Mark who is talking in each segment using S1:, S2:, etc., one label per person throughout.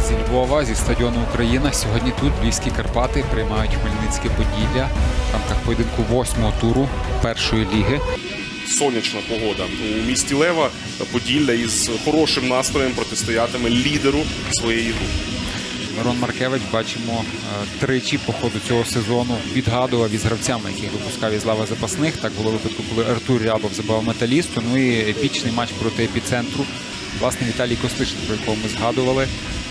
S1: Зі Львова зі стадіону Україна. Сьогодні тут львівські Карпати приймають Хмельницьке Поділля в рамках поєдинку восьмого туру першої ліги.
S2: сонячна погода у місті Лева. Поділля із хорошим настроєм протистоятиме лідеру своєї групи.
S1: Мирон Маркевич бачимо е, тричі по ходу цього сезону відгадував із гравцями, яких випускав із лави запасних. Так було випадку, коли Артур Рябов забивав металісту. Ну і епічний матч проти епіцентру. Власне, Віталій Костишин, про якого ми згадували.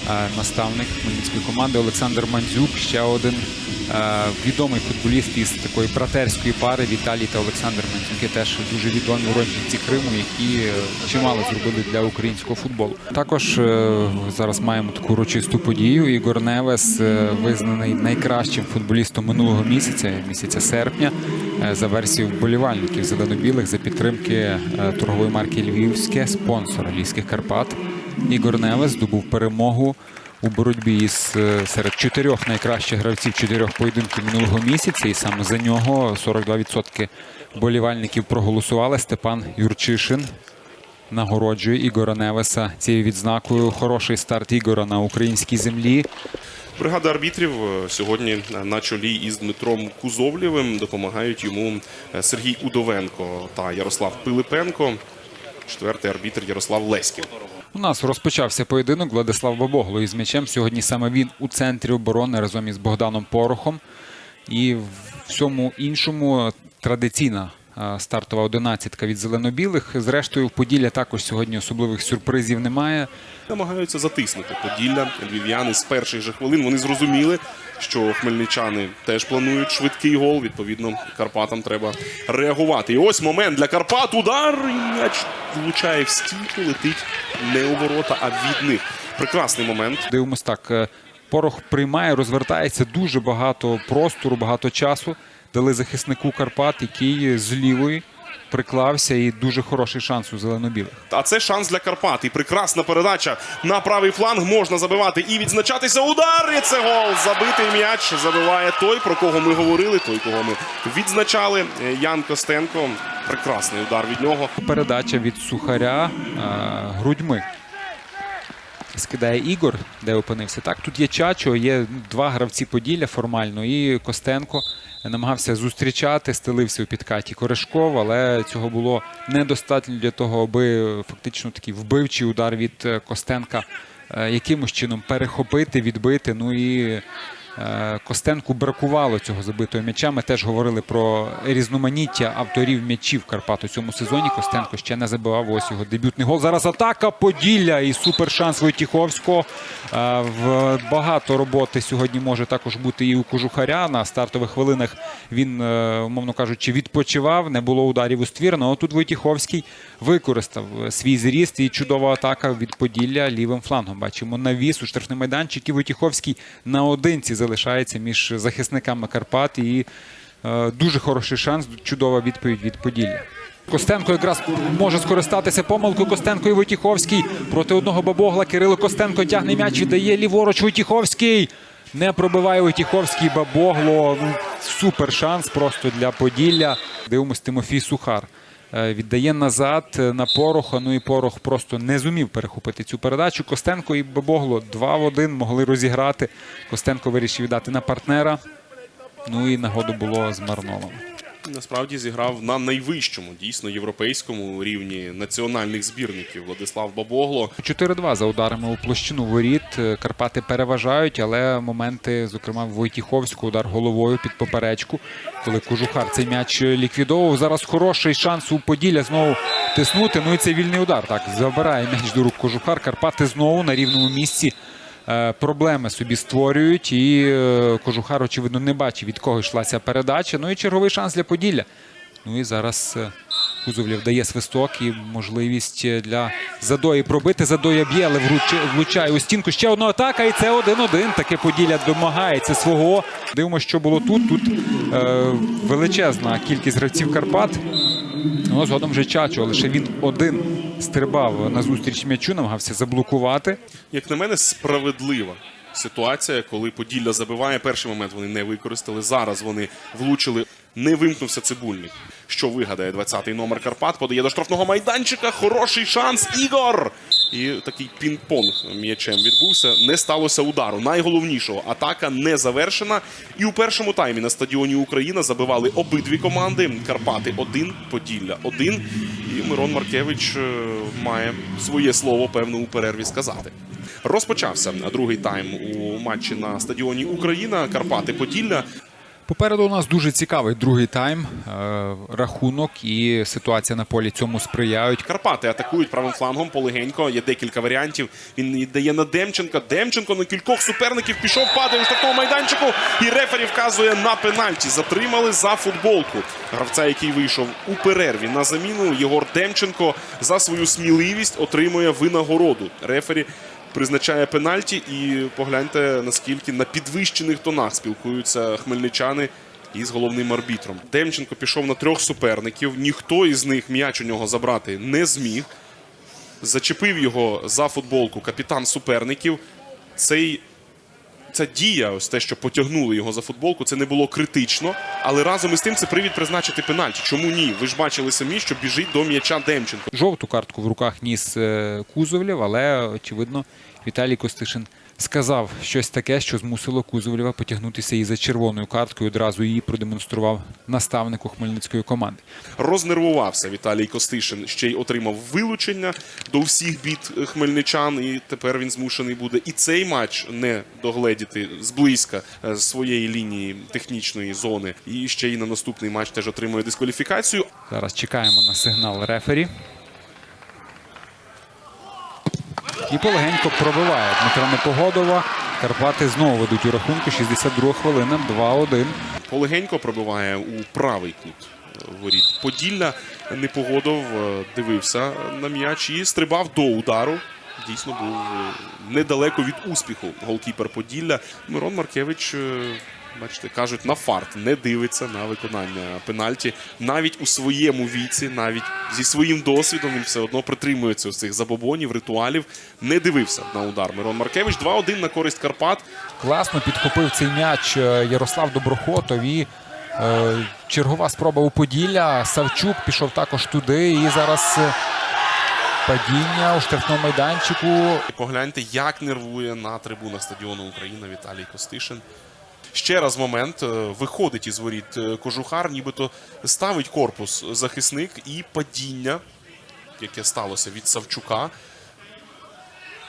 S1: Е, Наставник хмельницької команди Олександр Мандзюк, ще один е, відомий футболіст із такої братерської пари Віталій та Олександр Мандзюки теж дуже відомі уродженці Криму, які чимало зробили для українського футболу. Також е, зараз маємо таку урочисту подію. Ігор Невес визнаний найкращим футболістом минулого місяця, місяця серпня, за версією вболівальників зелено-білих за підтримки торгової марки Львівське, спонсора Львівських Карпат. Ігор Невес здобув перемогу у боротьбі із е, серед чотирьох найкращих гравців чотирьох поєдинків минулого місяця, і саме за нього 42% болівальників проголосували. Степан Юрчишин нагороджує Ігора Невеса цією відзнакою. Хороший старт Ігора на українській землі.
S2: Бригада арбітрів е, сьогодні на чолі із Дмитром Кузовлєвим допомагають йому е, Сергій Удовенко та Ярослав Пилипенко. Четвертий арбітр Ярослав Леськів.
S1: У нас розпочався поєдинок Владислав Бабогло із м'ячем. Сьогодні саме він у центрі оборони разом із Богданом Порохом. І в всьому іншому традиційна стартова одинадцятка від зелено-білих. Зрештою, в Поділля також сьогодні особливих сюрпризів немає.
S2: Намагаються затиснути Поділля. Львів'яни з перших же хвилин вони зрозуміли, що хмельничани теж планують швидкий гол. Відповідно, Карпатам треба реагувати. І ось момент для Карпат. Удар і м'яч влучає в стійку, летить не у ворота, а від них. Прекрасний момент.
S1: Дивимось так. е, Порох приймає, розвертається дуже багато простору, багато часу. Дали захиснику Карпат, який з лівої приклався, і дуже хороший шанс у зелено-білих.
S2: А це шанс для Карпат. І прекрасна передача на правий фланг можна забивати і відзначатися. Удар! І це гол. Забитий м'яч забиває той, про кого ми говорили, той, кого ми відзначали. Ян Костенко. Прекрасний удар від нього.
S1: Передача від сухаря е, грудьми. Скидає Ігор, де опинився. Так, тут є Чачо, є два гравці Поділля формально, і Костенко намагався зустрічати, стелився у підкаті Корешков, але цього було недостатньо для того, аби фактично такий вбивчий удар від е, Костенка е, якимось чином перехопити, відбити. Ну і Костенку бракувало цього забитого м'яча. Ми теж говорили про різноманіття авторів м'ячів Карпат у цьому сезоні. Костенко ще не забивав. Ось його дебютний гол. Зараз атака Поділля і супершанс Войтіховського. Е, В багато роботи сьогодні може також бути і у Кожухаря. На стартових хвилинах він, е, умовно кажучи, відпочивав. Не було ударів у ствір. Ну, а тут Войтіховський використав е, свій зріст і чудова атака від Поділля лівим флангом. Бачимо навіс у штрафний майданчик. І Войтіховський наодинці залишається між захисниками Карпат. І е, дуже хороший шанс, чудова відповідь від Поділля. Костенко якраз може скористатися помилкою Костенко і Войтіховський. Проти одного бабогла Кирило Костенко тягне м'яч, віддає ліворуч Войтіховський. Не пробиває Войтіховський бабогло. Ну, супер шанс просто для Поділля. Дивимось Тимофій Сухар. Е, Віддає назад е, на Пороха. Ну і Порох просто не зумів перехопити цю передачу. Костенко і Бабогло 2 в 1 могли розіграти. Костенко вирішив віддати на партнера. Ну і нагоду було змарновано.
S2: Насправді зіграв на найвищому, дійсно європейському рівні національних збірників Владислав Бабогло.
S1: 4-2 за ударами у площину воріт. Е, Карпати переважають, але моменти, зокрема, Войтіховського удар головою під поперечку, коли Кожухар цей м'яч ліквідовував. Зараз хороший шанс у Поділля знову тиснути. Ну і це вільний удар. Так, забирає м'яч до рук Кожухар. Карпати знову на рівному місці. Е, Проблеми собі створюють, і е, Кожухар, очевидно, не бачив, від кого йшлася передача. Ну і черговий шанс для Поділля. Ну і зараз е, Кузовлєв дає свисток і можливість для Задої пробити. Задоя б'є, але влучає у стінку. Ще одна атака, і це 1-1. Таке Поділля домагається свого. Дивимося, що було тут. Тут е, величезна кількість гравців Карпат. Ну, згодом вже Чачо, лише він один стрибав на зустріч м'ячу, намагався заблокувати.
S2: Як на мене, справедлива ситуація, коли Поділля забиває. Перший момент вони не використали. Зараз вони влучили. Не вимкнувся цибульник. Що вигадає 20-й номер Карпат? Подає до штрафного майданчика. Хороший шанс. Ігор! І такий пінг-понг м'ячем відбувся. Не сталося удару. Найголовнішого атака не завершена. І у першому таймі на стадіоні Україна забивали обидві команди. Карпати 1, Поділля 1. І Мирон Маркевич е, має своє слово, певно, у перерві сказати. Розпочався другий тайм у матчі на стадіоні Україна. Карпати Поділля.
S1: Попереду у нас дуже цікавий другий тайм. Е, Рахунок і ситуація на полі цьому сприяють.
S2: Карпати атакують правим флангом полегенько. Є декілька варіантів. Він віддає на Демченка. Демченко на кількох суперників пішов, падає у штрафному майданчику. І рефері вказує на пенальті. Затримали за футболку. Гравця, який вийшов у перерві на заміну. Єгор Демченко за свою сміливість отримує винагороду. Рефері призначає пенальті. І погляньте наскільки на підвищених тонах спілкуються хмельничани із головним арбітром. Демченко пішов на трьох суперників. Ніхто із них м'яч у нього забрати не зміг. Зачепив його за футболку капітан суперників. Цей, ця дія, ось те, що потягнули його за футболку, це не було критично. Але разом із тим це привід призначити пенальті. Чому ні? Ви ж бачили самі, що біжить до м'яча Демченко.
S1: Жовту картку в руках ніс Кузовлів. Кузовлєв, але очевидно Віталій Костишин сказав щось таке, що змусило Кузовлєва потягнутися і за червоною карткою. Одразу її продемонстрував наставнику хмельницької команди.
S2: Рознервувався Віталій Костишин, ще й отримав вилучення до всіх бід хмельничан, і тепер він змушений буде і цей матч не догледіти зблизька е, своєї лінії технічної зони. І ще й на наступний матч теж отримує дискваліфікацію.
S1: Зараз чекаємо на сигнал рефері. І полегенько пробиває Дмитро Непогодова. Карпати знову ведуть у рахунку. 62 хвилина, 2-1.
S2: Полегенько пробиває у правий кут воріт. Поділля Непогодов е, дивився на м'яч і стрибав до удару. Дійсно був е, недалеко від успіху голкіпер Поділля. Мирон Маркевич, е, бачите, кажуть, на фарт не дивиться на виконання пенальті. Навіть у своєму віці, навіть зі своїм досвідом, він все одно притримується ось цих забобонів, ритуалів. Не дивився на удар. Мирон Маркевич 2-1 на користь Карпат.
S1: Класно підхопив цей м'яч е, Ярослав Доброхотов і е, чергова спроба у Поділля. Савчук пішов також туди. І зараз е, падіння у штрафному майданчику.
S2: Погляньте, як нервує на трибунах стадіону Україна Віталій Костишин. Ще раз момент. е, Виходить із воріт е, кожухар, нібито ставить корпус захисник і падіння, яке сталося від Савчука.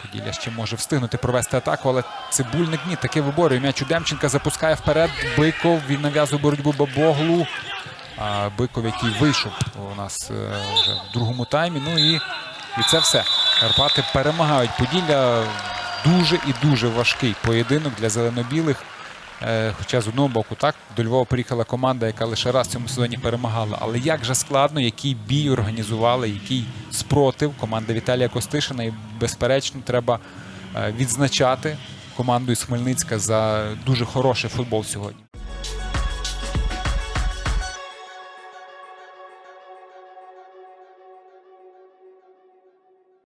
S1: Поділля ще може встигнути провести атаку, але цибульник ні, таки виборює. М'яч у Демченка запускає вперед. Биков він нав'язує боротьбу Бабоглу. А Биков, який вийшов у нас е, вже в другому таймі. Ну і, і це все. Карпати перемагають. Поділля дуже і дуже важкий поєдинок для зелено-білих. Е, Хоча з одного боку, так, до Львова приїхала команда, яка лише раз в цьому сезоні перемагала. Але як же складно, який бій організували, який спротив команда Віталія Костишина. І, безперечно, треба е, відзначати команду із Хмельницька за дуже хороший футбол сьогодні.